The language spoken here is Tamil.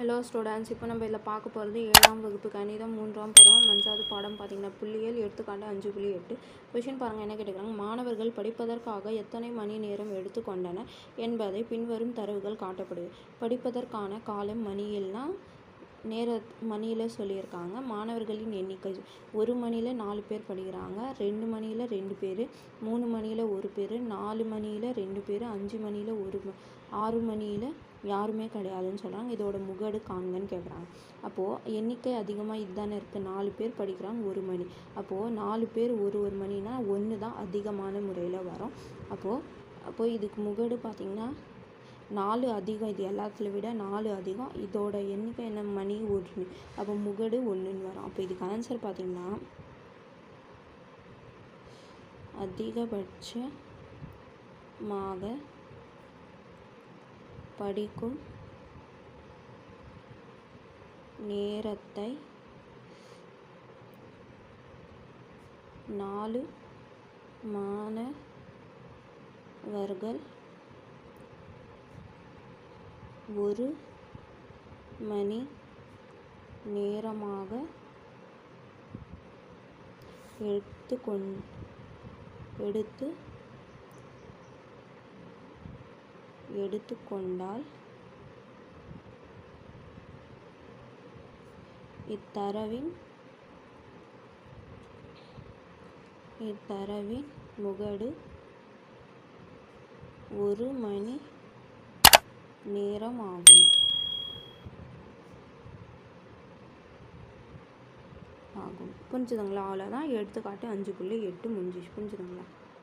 ஹலோ ஸ்டூடெண்ட்ஸ் இப்போ நம்ம இதில் பார்க்க போகிறது ஏழாம் வகுப்பு கணிதம் மூன்றாம் பருவம் அஞ்சாவது பாடம் பார்த்தீங்கன்னா புள்ளியல் எடுத்துக்காட்டு அஞ்சு புள்ளி எட்டு. கொஷின் பாருங்கள் என்ன கேட்டுக்கிறாங்க? மாணவர்கள் படிப்பதற்காக எத்தனை மணி நேரம் எடுத்துக்கொண்டனர் என்பதை பின்வரும் தரவுகள் காட்டப்படுது. படிப்பதற்கான காலம் மணியெல்லாம் நேர மணியில் சொல்லியிருக்காங்க. மாணவர்களின் எண்ணிக்கை ஒரு மணியில் நாலு பேர் படிக்கிறாங்க. ரெண்டு மணியில் ரெண்டு பேர் மூணு மணியில் ஒரு பேர் நாலு மணியில் ரெண்டு பேர் அஞ்சு மணியில் ஒரு ஆறு மணியில் யாருமே கிடையாதுன்னு சொல்கிறாங்க இதோட முகடு காண்கன்னு கேட்குறாங்க அப்போது எண்ணிக்கை அதிகமாக இதுதானே இருக்குது நாலு பேர் படிக்கிறாங்க ஒரு மணி. அப்போது நாலு பேர் ஒரு ஒரு மணினா ஒன்று தான் அதிகமான முறையில் வரும். அப்போது அப்போது இதுக்கு முகடு பார்த்திங்கன்னா நாலு அதிகம். இது எல்லாத்துல விட நாலு அதிகம். இதோட எண்ணிக்கை என்ன மணி அப்போ முகடு ஒன்றுன்னு வரும். அப்போ இதுக்கு ஆன்சர் பார்த்தீங்கன்னா அதிகபட்சமாக படிக்கும் நேரத்தை நாலு மாணவர்கள் ஒரு மணி நேரமாக எடுத்துக்கொண் எடுத்து எடுத்துக்கொண்டால் இத்தரவின் இத்தரவின் முகடு ஒரு மணி நேரம் ஆகும் ஆகும். புரிஞ்சுதுங்களா? அவ்வளோதான் எடுத்துக்காட்டு அஞ்சு புள்ளி எட்டு முடிஞ்சிச்சு புரிஞ்சுதுங்களா?